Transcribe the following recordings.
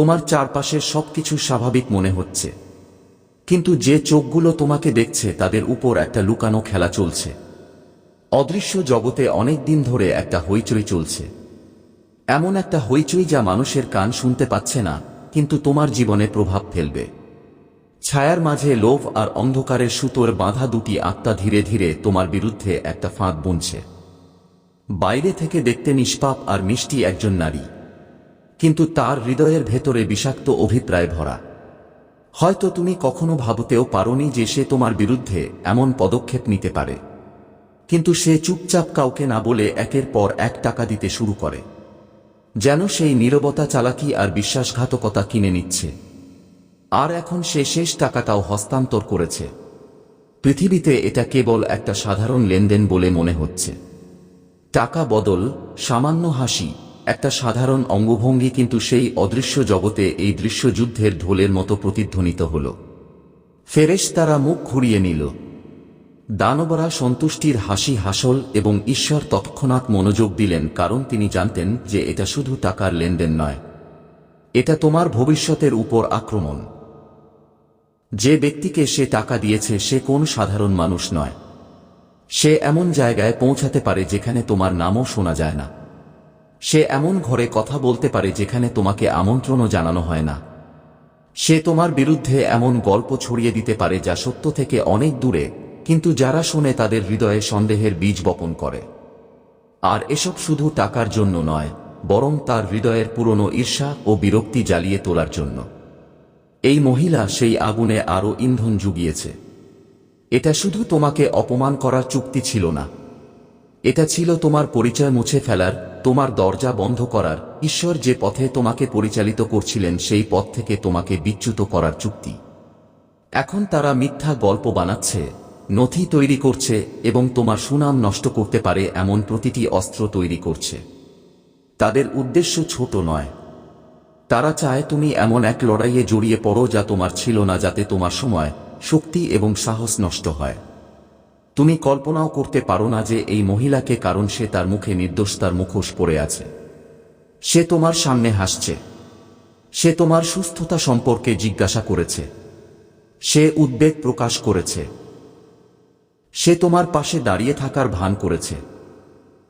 তোমার চারপাশের সবকিছু স্বাভাবিক মনে হচ্ছে। কিন্তু যে চোখগুলো তোমাকে দেখছে, তাদের উপর একটা লুকানো খেলা চলছে। অদৃশ্য জগতে অনেক দিন ধরে একটা হইচই চলছে। এমন একটা হইচই যা মানুষের কান শুনতে পাচ্ছে না, কিন্তু তোমার জীবনে প্রভাব ফেলবে। ছায়ার মাঝে লোভ আর অন্ধকারের সুতোর বাঁধা দুটি আত্মা ধীরে ধীরে তোমার বিরুদ্ধে একটা ফাঁদ বুনছে। বাইরে থেকে দেখতে নিষ্পাপ আর মিষ্টি একজন নারী। কিন্তু তার হৃদয়ের ভেতরে বিষাক্ত অভিপ্রায় ভরা। হয়তো তুমি কখনো ভাবতেও পারোনি যে সে তোমার বিরুদ্ধে এমন পদক্ষেপ নিতে পারে। কিন্তু সে চুপচাপ কাউকে না বলে একের পর এক টাকা দিতে শুরু করে। যেন সেই নীরবতা চালাকি আর বিশ্বাসঘাতকতা কিনে নিচ্ছে। আর এখন সে শেষ টাকাটাও হস্তান্তর করেছে। পৃথিবীতে এটা কেবল একটা সাধারণ লেনদেন বলে মনে হচ্ছে। টাকা বদল, সামান্য হাসি একটা সাধারণ অঙ্গভঙ্গি কিন্তু সেই অদৃশ্য জগতে এই দৃশ্যযুদ্ধের ঢোলের মতো প্রতিধ্বনিত হল। ফেরেশ তারা মুখ ঘুরিয়ে নিল। দানবরা সন্তুষ্টির হাসি হাসল এবং ঈশ্বর তৎক্ষণাৎ মনোযোগ দিলেন কারণ তিনি জানতেন যে এটা শুধু টাকার লেনদেন নয়। এটা তোমার ভবিষ্যতের উপর আক্রমণ। যে ব্যক্তিকে সে টাকা দিয়েছে সে কোন সাধারণ মানুষ নয়। সে এমন জায়গায় পৌঁছাতে পারে যেখানে তোমার নামও শোনা যায় না। সে এমন ঘরে কথা বলতে পারে যেখানে তোমাকে আমন্ত্রণও জানানো হয় না। সে তোমার বিরুদ্ধে এমন গল্প ছড়িয়ে দিতে পারে যা সত্য থেকে অনেক দূরে, কিন্তু যারা শোনে তাদের হৃদয়ে সন্দেহের বীজ বপন করে। আর এসব শুধু টাকার জন্য নয়, বরং তার হৃদয়ের পুরনো ঈর্ষা ও বিরক্তি জ্বালিয়ে তোলার জন্য। এই মহিলা সেই আগুনে আরও ইন্ধন জুগিয়েছে। এটা শুধু তোমাকে অপমান করার চুক্তি ছিল না। এটা ছিল তোমার পরিচয় মুছে ফেলার তোমার দরজা বন্ধ করার, ঈশ্বর যে পথে তোমাকে পরিচালিত করছিলেন সেই পথ থেকে তোমাকে বিচ্যুত করার চুক্তি। এখন তারা মিথ্যা গল্প বানাচ্ছে, নথি তৈরি করছে এবং তোমার সুনাম নষ্ট করতে পারে এমন প্রতিটি অস্ত্র তৈরি করছে। তাদের উদ্দেশ্য ছোট নয়। তারা চায় তুমি এমন এক লড়াইয়ে জড়িয়ে পড়ো যা তোমার ছিল না যাতে তোমার সময়, শক্তি এবং সাহস নষ্ট হয়। তুমি কল্পনাও করতে পারো না যে এই মহিলাকে কারণ সে তার মুখে নির্দোষতার মুখোশ পড়ে আছে। সে তোমার সামনে হাসছে। সে তোমার সুস্থতা সম্পর্কে জিজ্ঞাসা করেছে। সে উদ্বেগ প্রকাশ করেছে। সে তোমার পাশে দাঁড়িয়ে থাকার ভান করেছে।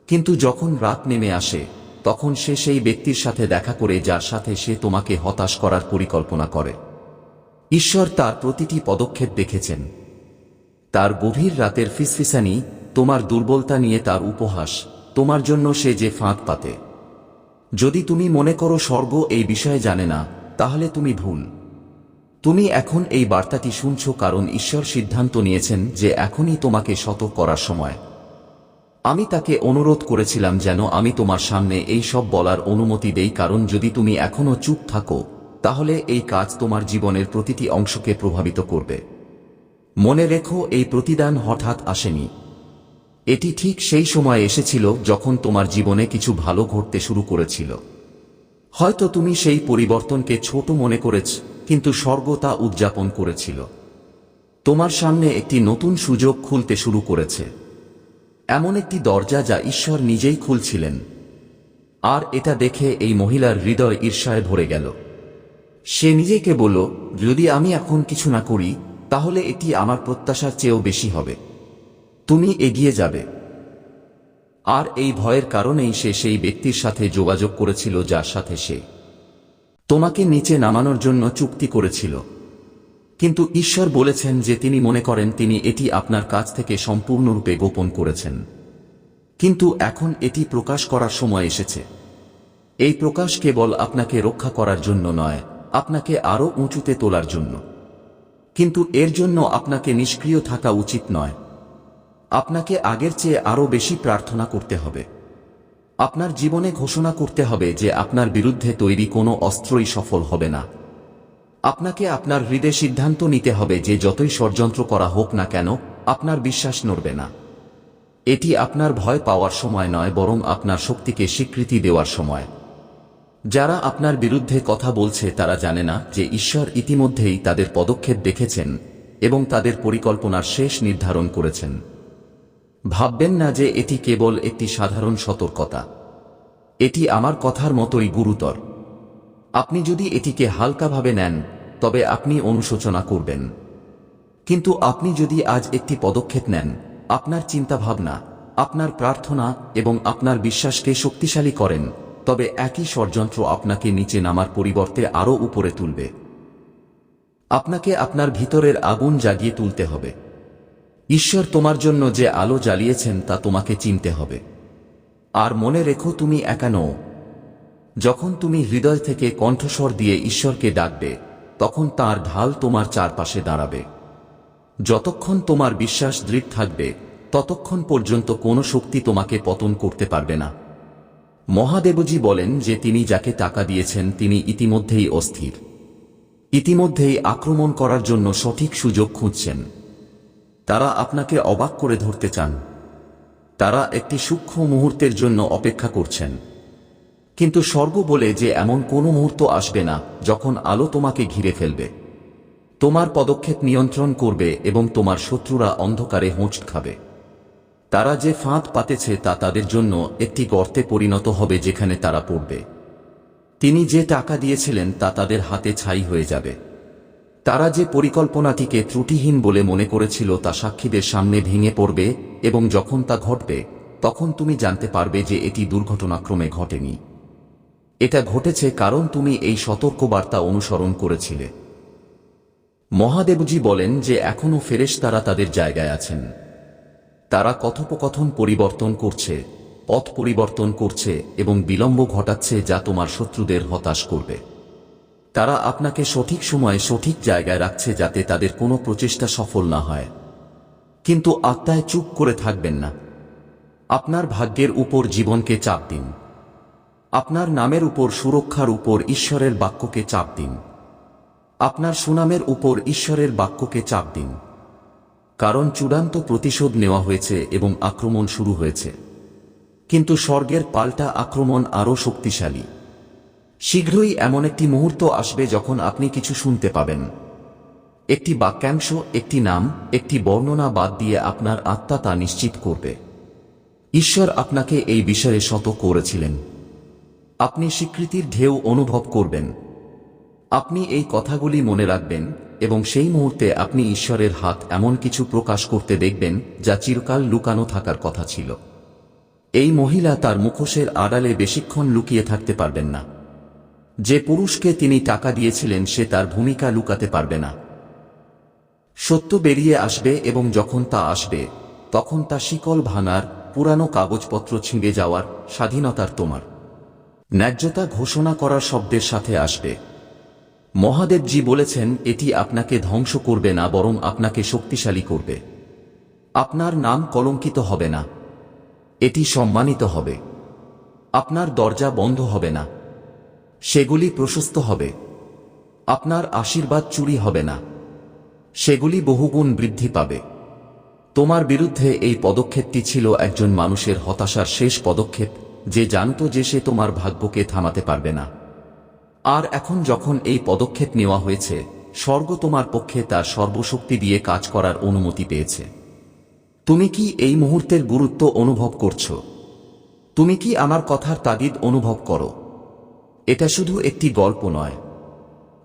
কিন্তু যখন রাত নেমে আসে, তখন সে সেই ব্যক্তির সাথে দেখা করে যার সাথে সে তোমাকে হতাশ করার পরিকল্পনা করে। ঈশ্বর তার প্রতিটি পদক্ষেপ দেখেছেন। তার গভীর রাতের ফিসফিসানি, তোমার দুর্বলতা নিয়ে তার উপহাস, তোমার জন্য সে যে ফাঁক পাতে। যদি তুমি মনে করো স্বর্গ এই বিষয়ে জানে না, তাহলে তুমি ভুল। তুমি এখন এই বার্তাটি শুনছ কারণ ঈশ্বর সিদ্ধান্ত নিয়েছেন যে এখনই তোমাকে শত করার সময়। আমি তাকে অনুরোধ করেছিলাম যেন আমি তোমার সামনে এই সব বলার অনুমতি দেই কারণ যদি তুমি এখনও চুপ থাকো, তাহলে এই কাজ তোমার জীবনের প্রতিটি অংশকে প্রভাবিত করবে। মনে রেখো, এই প্রতিদান হঠাৎ আসেনি। এটি ঠিক সেই সময় এসেছিল যখন তোমার জীবনে কিছু ভালো ঘটতে শুরু করেছিল। হয়তো তুমি সেই পরিবর্তনকে ছোট মনে করেছ, কিন্তু স্বর্গ তা উদযাপন করেছিল। তোমার সামনে একটি নতুন সুযোগ খুলতে শুরু করেছে। এমন একটি দরজা যা ঈশ্বর নিজেই খুলছিলেন। আর এটা দেখে এই মহিলার হৃদয় ঈর্ষায় ভরে গেল। সে নিজেকে বলল, যদি আমি এখন কিছু না করি তাহলে এটি আমার প্রত্যাশার চেয়েও বেশি হবে। তুমি এগিয়ে যাবে। আর এই ভয়ের কারণেই সে সেই ব্যক্তির সাথে যোগাযোগ করেছিল যার সাথে সে তোমাকে নিচে নামানোর জন্য চুক্তি করেছিল। কিন্তু ঈশ্বর বলেছেন যে তিনি মনে করেন তিনি এটি আপনার কাছ থেকে সম্পূর্ণরূপে গোপন করেছেন। কিন্তু এখন এটি প্রকাশ করার সময় এসেছে। এই প্রকাশ কেবল আপনাকে রক্ষা করার জন্য নয়, আপনাকে আরও উঁচুতে তোলার জন্য। কিন্তু এর জন্য আপনাকে নিষ্ক্রিয় থাকা উচিত নয়। আপনাকে আগের চেয়ে আরও বেশি প্রার্থনা করতে হবে। আপনার জীবনে ঘোষণা করতে হবে যে আপনার বিরুদ্ধে তৈরি কোনো অস্ত্রই সফল হবে না। আপনাকে আপনার হৃদয় সিদ্ধান্ত নিতে হবে যে যতই ষড়যন্ত্র করা হোক না কেন, আপনার বিশ্বাস নড়বে না। এটি আপনার ভয় পাওয়ার সময় নয়, বরং আপনার শক্তিকে স্বীকৃতি দেওয়ার সময়। যারা আপনার বিরুদ্ধে কথা বলছে তারা জানে না যে ঈশ্বর ইতিমধ্যেই তাদের পদক্ষেপ দেখেছেন এবং তাদের পরিকল্পনার শেষ নির্ধারণ করেছেন। ভাববেন না যে এটি কেবল একটি সাধারণ সতর্কতা। এটি আমার কথার মতোই গুরুতর। আপনি যদি এটিকে হালকাভাবে নেন, তবে আপনি অনুশোচনা করবেন। কিন্তু আপনি যদি আজ একটি পদক্ষেপ নেন, আপনার চিন্তাভাবনা, আপনার প্রার্থনা এবং আপনার বিশ্বাসকে শক্তিশালী করেন তবে একই ষড়যন্ত্র আপনাকে নিচে নামার পরিবর্তে আরও উপরে তুলবে। আপনাকে আপনার ভিতরের আগুন জাগিয়ে তুলতে হবে। ঈশ্বর তোমার জন্য যে আলো জ্বালিয়েছেন তা তোমাকে চিনতে হবে। আর মনে রেখো তুমি একা নও। যখন তুমি হৃদয় থেকে কণ্ঠস্বর দিয়ে ঈশ্বরকে ডাকবে, তখন তার ঢাল তোমার চারপাশে দাঁড়াবে। যতক্ষণ তোমার বিশ্বাস দৃঢ় থাকবে, ততক্ষণ পর্যন্ত কোনো শক্তি তোমাকে পতন করতে পারবে না। মহাদেবজি বলেন যে তিনি যাকে টাকা দিয়েছেন, তিনি ইতিমধ্যেই অস্থির। ইতিমধ্যেই আক্রমণ করার জন্য সঠিক সুযোগ খুঁজছেন। তারা আপনাকে অবাক করে ধরতে চান। তারা একটি সূক্ষ্ম মুহূর্তের জন্য অপেক্ষা করছেন। কিন্তু স্বর্গ বলে যে এমন কোনো মুহূর্ত আসবে না যখন আলো তোমাকে ঘিরে ফেলবে। তোমার পদক্ষেপ নিয়ন্ত্রণ করবে এবং তোমার শত্রুরা অন্ধকারে হোঁচ খাবে। তারা যে ফাঁদ পাতেছে তা তাদের জন্য একটি গর্তে পরিণত হবে যেখানে তারা পড়বে। তিনি যে টাকা দিয়েছিলেন তা তাদের হাতে ছাই হয়ে যাবে। তারা যে পরিকল্পনাটিকে ত্রুটিহীন বলে মনে করেছিল তা সাক্ষীদের সামনে ভেঙে পড়বে এবং যখন তা ঘটবে, তখন তুমি জানতে পারবে যে এটি দুর্ঘটনাক্রমে ঘটেনি। এটা ঘটেছে কারণ তুমি এই সতর্কবার্তা অনুসরণ করেছিলে। মহাদেবজি বলেন যে এখনও ফেরেশ তারা তাদের জায়গায় আছেন। তারা কথোপকথন পরিবর্তন করছে, পথ পরিবর্তন করছে এবং বিলম্ব ঘটাচ্ছে যা তোমার শত্রুদের হতাশ করবে। তারা আপনাকে সঠিক সময়ে সঠিক জায়গায় রাখছে যাতে তাদের কোনো প্রচেষ্টা সফল না হয়। কিন্তু আত্মায় চুপ করে থাকবেন না। আপনার ভাগ্যের উপর জীবনকে চাপ দিন। আপনার নামের উপর সুরক্ষার উপর ঈশ্বরের বাক্যকে চাপ দিন। আপনার সুনামের উপর ঈশ্বরের বাক্যকে চাপ দিন। কারণ চূড়ান্ত প্রতিশোধ নেওয়া হয়েছে এবং আক্রমণ শুরু হয়েছে। কিন্তু স্বর্গের পাল্টা আক্রমণ আরও শক্তিশালী। শীঘ্রই এমন একটি মুহূর্ত আসবে যখন আপনি কিছু শুনতে পাবেন। একটি বাক্যাংশ, একটি নাম, একটি বর্ণনা বাদ দিয়ে আপনার আত্মা তা নিশ্চিত করবে। ঈশ্বর আপনাকে এই বিষয়ে শত করেছিলেন। আপনি স্বীকৃতির ঢেউ অনুভব করবেন। আপনি এই কথাগুলি মনে রাখবেন এবং সেই মুহূর্তে আপনি ঈশ্বরের হাত এমন কিছু প্রকাশ করতে দেখবেন, যা চিরকাল লুকানো থাকার কথা ছিল। এই মহিলা তার মুখোশের আড়ালে বেশিক্ষণ লুকিয়ে থাকতে পারবেন না। যে পুরুষকে তিনি টাকা দিয়েছিলেন, সে তার ভূমিকা লুকাতে পারবে না। সত্য বেরিয়ে আসবে এবং যখন তা আসবে, তখন তা শিকল ভাঙার, পুরানো কাগজপত্র ছিঁড়ে যাওয়ার স্বাধীনতার তোমার। ন্যায্যতা ঘোষণা করার শব্দের সাথে আসবে। মহাদেবজি বলেছেন, এটি আপনাকে ধ্বংস করবে না, বরং আপনাকে শক্তিশালী করবে। আপনার নাম কলঙ্কিত হবে না। এটি সম্মানিত হবে। আপনার দরজা বন্ধ হবে না। সেগুলি প্রশস্ত হবে। আপনার আশীর্বাদ চুরি হবে না। সেগুলি বহুগুণ বৃদ্ধি পাবে। তোমার বিরুদ্ধে এই পদক্ষেপটি ছিল একজন মানুষের হতাশার শেষ পদক্ষেপ, যে জানত যে সে তোমার ভাগ্যকে থামাতে পারবে না। আর এখন যখন এই পদক্ষেপ নেওয়া হয়েছে, স্বর্গ তোমার পক্ষে তার সর্বশক্তি দিয়ে কাজ করার অনুমতি পেয়েছে। তুমি কি এই মুহূর্তের গুরুত্ব অনুভব করছ? তুমি কি আমার কথার তাগিদ অনুভব করো? এটা শুধু একটি গল্প নয়।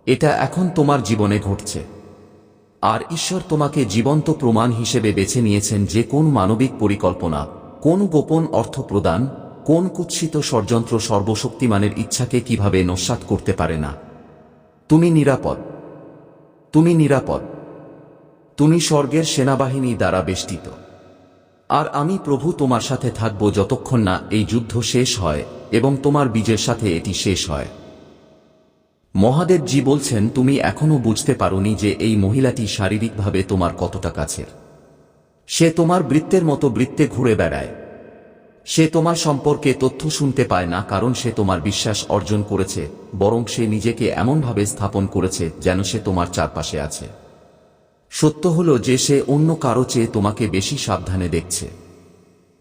এটা এখন তোমার জীবনে ঘটছে। আর ঈশ্বর তোমাকে জীবন্ত প্রমাণ হিসেবে বেছে নিয়েছেন যে কোন মানবিক পরিকল্পনা, কোন গোপন অর্থ প্রদান কোন কুৎসিত ষড়যন্ত্র সর্বশক্তিমানের ইচ্ছাকে কীভাবে নস্বাত করতে পারে না? তুমি নিরাপদ। তুমি নিরাপদ। তুমি স্বর্গের সেনাবাহিনী দ্বারা বেষ্টিত। আর আমি প্রভু তোমার সাথে থাকব যতক্ষণ না এই যুদ্ধ শেষ হয় এবং তোমার বীজের সাথে এটি শেষ হয়। মহাদেবজি বলছেন, তুমি এখনও বুঝতে পারোনি যে এই মহিলাটি শারীরিকভাবে তোমার কতটা কাছের। সে তোমার বৃত্তের মতো বৃত্তে ঘুরে বেড়ায়। সে তোমার সম্পর্কে তথ্য শুনতে পায় না কারণ সে তোমার বিশ্বাস অর্জন করেছে, বরং সে নিজেকে এমনভাবে স্থাপন করেছে যেন সে তোমার চারপাশে আছে। সত্য হল যে সে অন্য কারও চেয়ে তোমাকে বেশি সাবধানে দেখছে।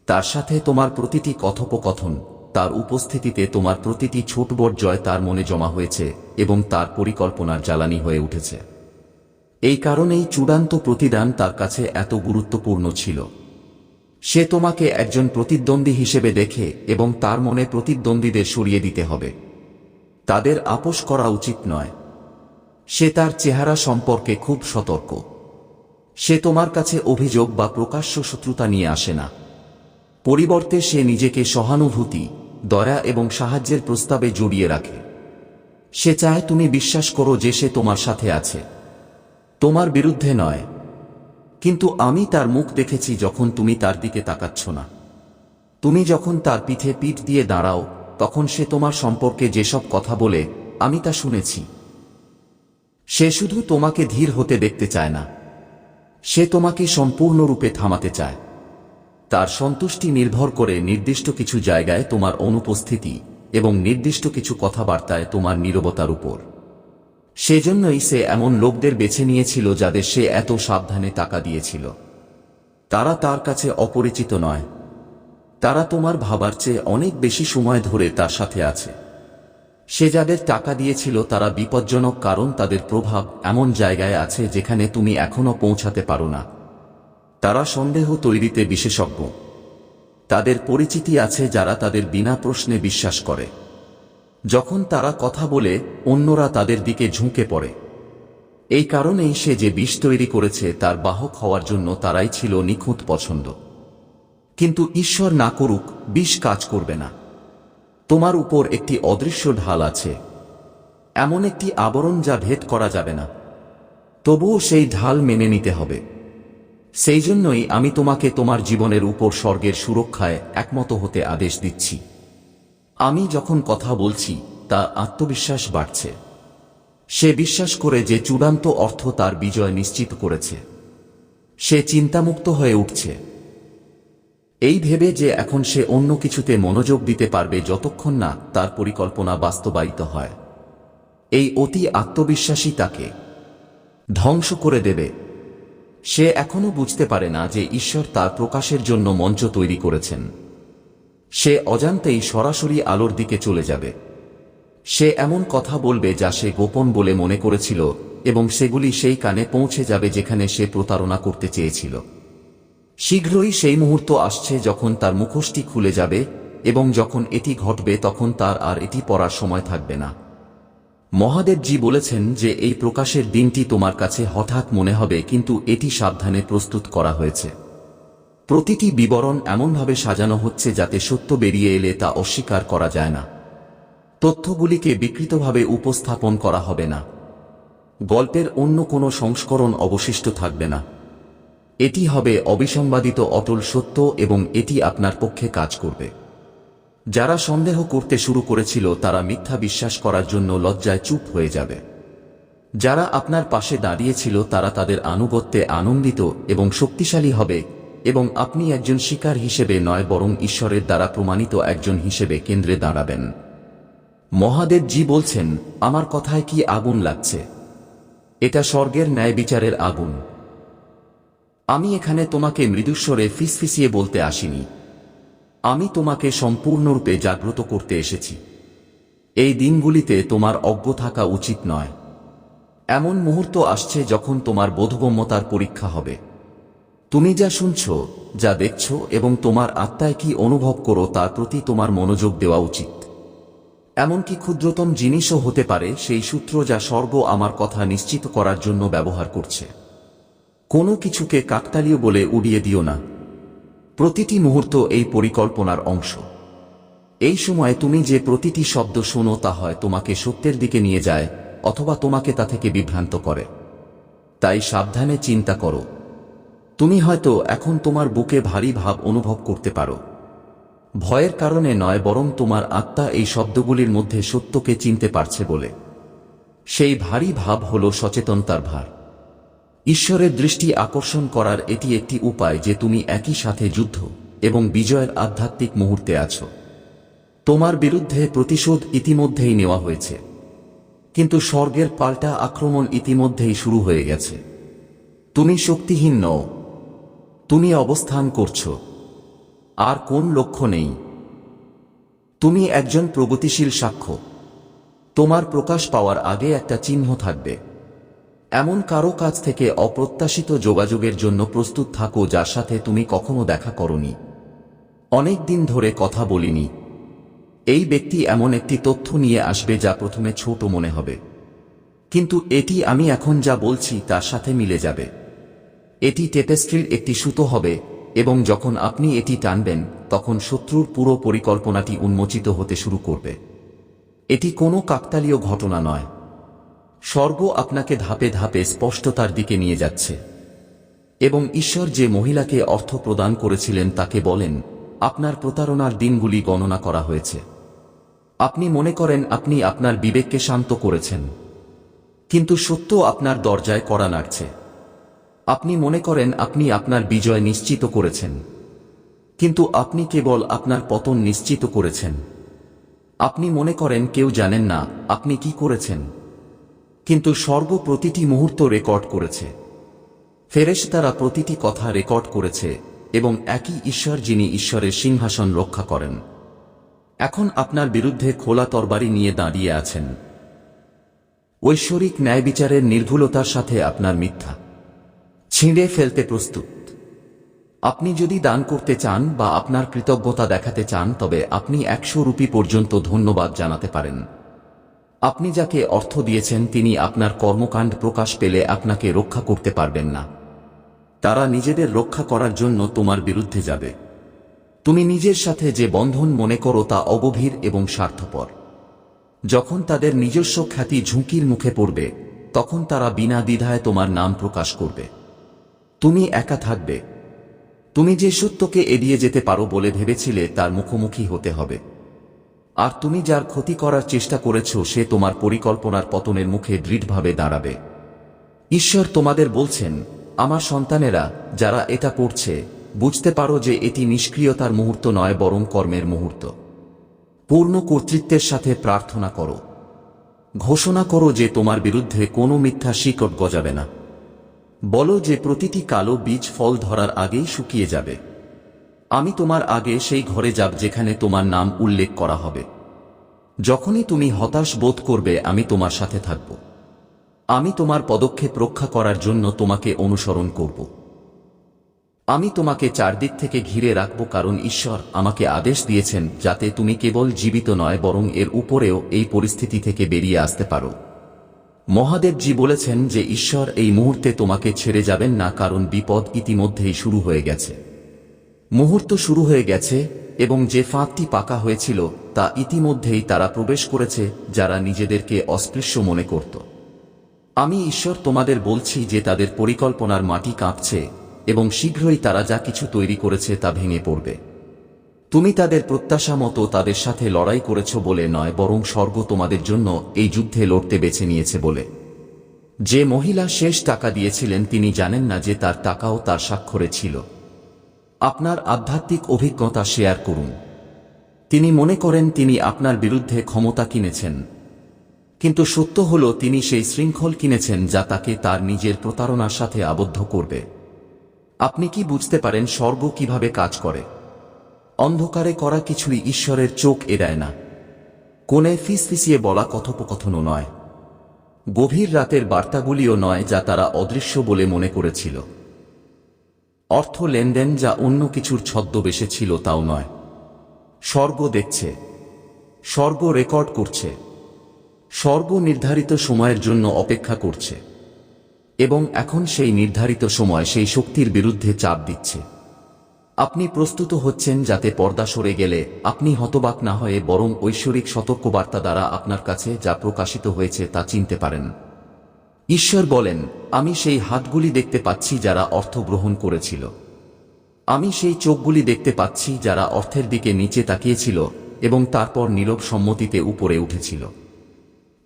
তার সাথে তোমার প্রতিটি কথোপকথন, তার উপস্থিতিতে তোমার প্রতিটি ছোট জয় তার মনে জমা হয়েছে এবং তার পরিকল্পনার জ্বালানি হয়ে উঠেছে। এই কারণেই চূড়ান্ত প্রতিদান তার কাছে এত গুরুত্বপূর্ণ ছিল। সে তোমাকে একজন প্রতিদ্বন্দ্বী হিসেবে দেখে এবং তার মনে প্রতিদ্বন্দ্বীদের সরিয়ে দিতে হবে। তাদের আপোষ করা উচিত নয়। সে তার চেহারা সম্পর্কে খুব সতর্ক। সে তোমার কাছে অভিযোগ বা প্রকাশ্য শত্রুতা নিয়ে আসে না। পরিবর্তে সে নিজেকে সহানুভূতি, দয়া এবং সাহায্যের প্রস্তাবে জড়িয়ে রাখে। সে চায় তুমি বিশ্বাস করো যে সে তোমার সাথে আছে। তোমার বিরুদ্ধে নয়। কিন্তু আমি তার মুখ দেখেছি যখন তুমি তার দিকে তাকাচ্ছ না। তুমি যখন তার পিঠে পিঠ দিয়ে দাঁড়াও, তখন সে তোমার সম্পর্কে যেসব কথা বলে, আমি তা শুনেছি। সে শুধু তোমাকে ধীর হতে দেখতে চায় না। সে তোমাকে সম্পূর্ণরূপে থামাতে চায়। তার সন্তুষ্টি নির্ভর করে নির্দিষ্ট কিছু জায়গায় তোমার অনুপস্থিতি এবং নির্দিষ্ট কিছু কথাবার্তায় তোমার নীরবতার উপর। সেজন্যই সে এমন লোকদের বেছে নিয়েছিল যাদের সে এত সাবধানে টাকা দিয়েছিল। তারা তার কাছে অপরিচিত নয়। তারা তোমার ভাবার চেয়ে অনেক বেশি সময় ধরে তার সাথে আছে। সে যাদের টাকা দিয়েছিল তারা বিপজ্জনক কারণ তাদের প্রভাব এমন জায়গায় আছে যেখানে তুমি এখনও পৌঁছাতে পারো না। তারা সন্দেহ তৈরিতে বিশেষজ্ঞ। তাদের পরিচিতি আছে যারা তাদের বিনা প্রশ্নে বিশ্বাস করে। যখন তারা কথা বলে, অন্যরা তাদের দিকে ঝুঁকে পড়ে। এই কারণেই সে যে বিষ তৈরি করেছে, তার বাহক হওয়ার জন্য তারাই ছিল নিখুঁত পছন্দ। কিন্তু ঈশ্বর না করুক, বিষ কাজ করবে না। তোমার উপর একটি অদৃশ্য ঢাল আছে। এমন একটি আবরণ যা ভেদ করা যাবে না। তবুও সেই ঢাল মেনে নিতে হবে। সেই জন্যই আমি তোমাকে তোমার জীবনের উপর স্বর্গের সুরক্ষায় একমত হতে আদেশ দিচ্ছি। আমি যখন কথা বলছি, তা আত্মবিশ্বাস বাড়ছে। সে বিশ্বাস করে যে চূড়ান্ত অর্থ তার বিজয় নিশ্চিত করেছে। সে চিন্তামুক্ত হয়ে উঠছে। এই ভেবে যে এখন সে অন্য কিছুতে মনোযোগ দিতে পারবে যতক্ষণ না তার পরিকল্পনা বাস্তবায়িত হয়। এই অতি আত্মবিশ্বাসী তাকে ধ্বংস করে দেবে। সে এখনও বুঝতে পারে না যে ঈশ্বর তার প্রকাশের জন্য মঞ্চ তৈরি করেছেন। সে অজান্তেই সরাসরি আলোর দিকে চলে যাবে। সে এমন কথা বলবে যা সে গোপন বলে মনে করেছিল এবং সেগুলি সেই কানে পৌঁছে যাবে যেখানে সে প্রতারণা করতে চেয়েছিল। শীঘ্রই সেই মুহূর্ত আসছে যখন তার মুখোশটি খুলে যাবে এবং যখন এটি ঘটবে তখন তার আর এটি পড়ার সময় থাকবে না। মহাদেবজি বলেছেন যে এই প্রকাশের দিনটি তোমার কাছে হঠাৎ মনে হবে, কিন্তু এটি সাবধানে প্রস্তুত করা হয়েছে। প্রতিটি বিবরণ এমনভাবে সাজানো হচ্ছে যাতে সত্য বেরিয়ে এলে তা অস্বীকার করা যায় না। তথ্যগুলিকে বিকৃতভাবে উপস্থাপন করা হবে না। গল্পের অন্য কোনো সংস্করণ অবশিষ্ট থাকবে না। এটি হবে অবিসংবাদিত অটল সত্য এবং এটি আপনার পক্ষে কাজ করবে। যারা সন্দেহ করতে শুরু করেছিল তারা মিথ্যা বিশ্বাস করার জন্য লজ্জায় চুপ হয়ে যাবে। যারা আপনার পাশে দাঁড়িয়েছিল তারা তাদের আনুগত্যে আনন্দিত এবং শক্তিশালী হবে এবং আপনি একজন শিকার হিসেবে নয়, বরং ঈশ্বরের দ্বারা প্রমাণিত একজন হিসেবে কেন্দ্রে দাঁড়াবেন। মহাদেব জি বলছেন, আমার কথায় কি আগুন লাগছে? এটা স্বর্গের ন্যায় বিচারের আগুন। আমি এখানে তোমাকে মৃদুস্বরে ফিসফিসিয়ে বলতে আসিনি। আমি তোমাকে সম্পূর্ণরূপে জাগ্রত করতে এসেছি। এই দিনগুলিতে তোমার অজ্ঞ থাকা উচিত নয়। এমন মুহূর্ত আসছে যখন তোমার বোধগম্যতার পরীক্ষা হবে। তুমি যা শুনছ, যা দেখছ এবং তোমার আত্মায় কি অনুভব করো তার প্রতি তোমার মনোযোগ দেওয়া উচিত। এমনকি ক্ষুদ্রতম জিনিসও হতে পারে সেই সূত্র যা স্বর্গ আমার কথা নিশ্চিত করার জন্য ব্যবহার করছে। কোনো কিছুকে কাকতালীয় বলে উড়িয়ে দিও না। প্রতিটি মুহূর্ত এই পরিকল্পনার অংশ। এই সময় তুমি যে প্রতিটি শব্দ শোনো তা হয় তোমাকে সত্যের দিকে নিয়ে যায় অথবা তোমাকে তা থেকে বিভ্রান্ত করে। তাই সাবধানে চিন্তা করো। তুমি হয়তো এখন তোমার বুকে ভারী ভাব অনুভব করতে পারো। ভয়ের কারণে নয়, বরং তোমার আত্মা এই শব্দগুলির মধ্যে সত্যকে চিনতে পারছে বলে। সেই ভারী ভাব হল সচেতনতার ভার। ঈশ্বরের দৃষ্টি আকর্ষণ করার এটি একটি উপায় যে তুমি একই সাথে যুদ্ধ এবং বিজয়ের আধ্যাত্মিক মুহূর্তে আছো। তোমার বিরুদ্ধে প্রতিশোধ ইতিমধ্যেই নেওয়া হয়েছে। কিন্তু স্বর্গের পাল্টা আক্রমণ ইতিমধ্যেই শুরু হয়ে গেছে। তুমি শক্তিহীন নও তুমি অবস্থান করছ। আর কোন লক্ষ্য নেই। তুমি একজন প্রগতিশীল সাক্ষ্য। তোমার প্রকাশ পাওয়ার আগে একটা চিহ্ন থাকবে। এমন কারও কাছ থেকে অপ্রত্যাশিত যোগাযোগের জন্য প্রস্তুত থাকো যার সাথে তুমি কখনো দেখা করনি। অনেক দিন ধরে কথা বলিনি। এই ব্যক্তি এমন একটি তথ্য নিয়ে আসবে যা প্রথমে ছোট মনে হবে। কিন্তু এটি আমি এখন যা বলছি তার সাথে মিলে যাবে। এটি টেপেস্ট্রির একটি সুতো হবে, এবং যখন আপনি এটি টানবেন, তখন শত্রুর পুরো পরিকল্পনাটি উন্মোচিত হতে শুরু করবে। এটি কোনো কাকতালীয় ঘটনা নয়। স্বর্গ আপনাকে ধাপে ধাপে স্পষ্টতার দিকে নিয়ে যাচ্ছে। এবং ঈশ্বর যে মহিলাকে অর্থ প্রদান করেছিলেন তাকে বলেন, আপনার প্রতারণার দিনগুলি গণনা করা হয়েছে। আপনি মনে করেন আপনি আপনার বিবেককে শান্ত করেছেন। কিন্তু সত্য আপনার দরজায় কড়া নাড়ছে। আপনি মনে করেন আপনি আপনার বিজয় নিশ্চিত করেছেন। কিন্তু আপনি কেবল আপনার পতন নিশ্চিত করেছেন। আপনি মনে করেন কেউ জানেন না আপনি কি করেছেন। কিন্তু স্বর্গ প্রতিটি মুহূর্ত রেকর্ড করেছে। ফেরেশতারা প্রতিটি কথা রেকর্ড করেছে এবং একই ঈশ্বর যিনি ঈশ্বরের সিংহাসন রক্ষা করেন। এখন আপনার বিরুদ্ধে খোলা তরবারি নিয়ে দাঁড়িয়ে আছেন। ঐশ্বরিক ন্যায় বিচারের নির্ভুলতার সাথে আপনার মিথ্যা। ছিঁড়ে ফেলতে প্রস্তুত। আপনি যদি দান করতে চান বা আপনার কৃতজ্ঞতা দেখাতে চান, তবে আপনি একশো রুপি পর্যন্ত ধন্যবাদ জানাতে পারেন। আপনি যাকে অর্থ দিয়েছেন, তিনি আপনার কর্মকাণ্ড প্রকাশ পেলে আপনাকে রক্ষা করতে পারবেন না। তারা নিজেদের রক্ষা করার জন্য তোমার বিরুদ্ধে যাবে। তুমি নিজের সাথে যে বন্ধন মনে করো, তা অগভীর এবং স্বার্থপর। যখন তাদের নিজস্ব খ্যাতি ঝুঁকির মুখে পড়বে, তখন তারা বিনা দ্বিধায় তোমার নাম প্রকাশ করবে। তুমি একা থাকবে। তুমি যে সত্যকে এড়িয়ে যেতে পারো বলে ভেবেছিলে তার মুখোমুখি হতে হবে। আর তুমি যার ক্ষতি করার চেষ্টা করেছ সে তোমার পরিকল্পনার পতনের মুখে দৃঢ়ভাবে দাঁড়াবে। ঈশ্বর তোমাদের বলছেন, আমার সন্তানেরা, যারা এটা পড়ছে বুঝতে পারো যে এটি নিষ্ক্রিয়তার মুহূর্ত নয়, বরং কর্মের মুহূর্ত। পূর্ণ কর্তৃত্বের সাথে প্রার্থনা করো। ঘোষণা করো যে তোমার বিরুদ্ধে কোনো মিথ্যা শিকট গজাবে না। বলো যে প্রতিটি কালো বীজ ফল ধরার আগেই শুকিয়ে যাবে। আমি তোমার আগে সেই ঘরে যাব যেখানে তোমার নাম উল্লেখ করা হবে। যখনই তুমি হতাশ বোধ করবে, আমি তোমার সাথে থাকব। আমি তোমার পদক্ষেপ রক্ষা করার জন্য তোমাকে অনুসরণ করব। আমি তোমাকে চারদিক থেকে ঘিরে রাখব কারণ ঈশ্বর আমাকে আদেশ দিয়েছেন যাতে তুমি কেবল জীবিত নয়, বরং এর উপরেও এই পরিস্থিতি থেকে বেরিয়ে আসতে পারো। মহাদেবজি বলেছেন যে ঈশ্বর এই মুহূর্তে তোমাকে ছেড়ে যাবেন না কারণ বিপদ ইতিমধ্যেই শুরু হয়ে গেছে। মুহূর্ত শুরু হয়ে গেছে এবং যে ফাঁকটি পাকা হয়েছিল তা ইতিমধ্যেই তারা প্রবেশ করেছে যারা নিজেদেরকে অস্পৃশ্য মনে করত। আমি ঈশ্বর তোমাদের বলছি যে তাদের পরিকল্পনার মাটি কাঁপছে এবং শীঘ্রই তারা যা কিছু তৈরি করেছে তা ভেঙে পড়বে। তুমি তাদের প্রত্যাশা মতো তাদের সাথে লড়াই করেছ বলে নয়, বরং স্বর্গ তোমাদের জন্য এই যুদ্ধে লড়তে বেছে নিয়েছে বলে। যে মহিলা শেষ টাকা দিয়েছিলেন তিনি জানেন না যে তার টাকাও তার স্বাক্ষরে ছিল। আপনার আধ্যাত্মিক অভিজ্ঞতা শেয়ার করুন। তিনি মনে করেন তিনি আপনার বিরুদ্ধে ক্ষমতা কিনেছেন। কিন্তু সত্য হল তিনি সেই শৃঙ্খল কিনেছেন যা তাকে তার নিজের প্রতারণার সাথে আবদ্ধ করবে। আপনি কি বুঝতে পারেন স্বর্গ কীভাবে কাজ করে? অন্ধকারে করা কিছুই ঈশ্বরের চোখ এড়ায় না। কোণে ফিসফিসিয়ে বলা কথোপকথনও নয়। গভীর রাতের বার্তাগুলিও নয় যা তারা অদৃশ্য বলে মনে করেছিল। অর্থ লেনদেন যা অন্য কিছুর ছদ্মবেশে ছিল তাও নয়। স্বর্গ দেখছে। স্বর্গ রেকর্ড করছে। স্বর্গ নির্ধারিত সময়ের জন্য অপেক্ষা করছে। এবং এখন সেই নির্ধারিত সময় সেই শক্তির বিরুদ্ধে চাপ দিচ্ছে। আপনি প্রস্তুত হচ্ছেন যাতে পর্দা সরে গেলে আপনি হতবাক না হয়ে বরং ঐশ্বরিক সতর্কবার্তা দ্বারা আপনার কাছে যা প্রকাশিত হয়েছে তা চিনতে পারেন। ঈশ্বর বলেন, আমি সেই হাতগুলি দেখতে পাচ্ছি যারা অর্থ গ্রহণ করেছিল। আমি সেই চোখগুলি দেখতে পাচ্ছি যারা অর্থের দিকে নিচে তাকিয়েছিল এবং তারপর নীরব সম্মতিতে উপরে উঠেছিল।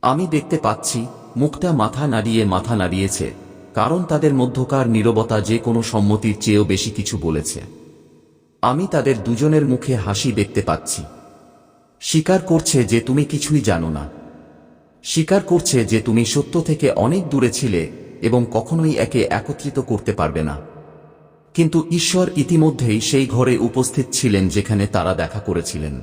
আমি দেখতে পাচ্ছি, মুখটা মাথা নাড়িয়ে মাথা নাড়িয়েছে, কারণ তাদের মধ্যকার নীরবতা যে কোনো সম্মতির চেয়েও বেশি কিছু বলেছে। আমি তাদের দুজনের মুখে হাসি দেখতে পাচ্ছি। স্বীকার করছে যে তুমি কিছুই জানো না। স্বীকার করছে যে তুমি সত্য থেকে অনেক দূরে ছিলে এবং কখনোই একে একত্রিত করতে পারবে না। কিন্তু ঈশ্বর ইতিমধ্যেই সেই ঘরে উপস্থিত ছিলেন যেখানে তারা দেখা করেছিলেন।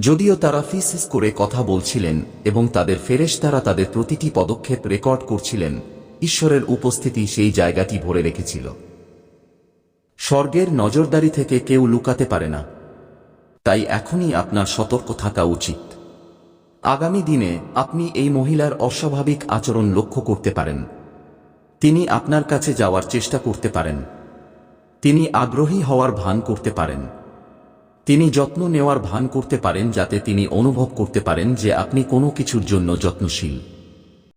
যদিও তারা ফিসিস করে কথা বলছিলেন এবং তাদের ফেরেশতারা তাদের প্রতিটি পদক্ষেপ রেকর্ড করছিলেন, ঈশ্বরের উপস্থিতি সেই জায়গাটি ভরে রেখেছিল। স্বর্গের নজরদারি থেকে কেউ লুকাতে পারে না। তাই এখনই আপনার সতর্ক থাকা উচিত। আগামী দিনে আপনি এই মহিলার অস্বাভাবিক আচরণ লক্ষ্য করতে পারেন। তিনি আপনার কাছে যাওয়ার চেষ্টা করতে পারেন। তিনি আগ্রহী হওয়ার ভান করতে পারেন। তিনি যত্ন নেওয়ার ভান করতে পারেন যাতে তিনি অনুভব করতে পারেন যে আপনি কোনো কিছুর জন্য যত্নশীল।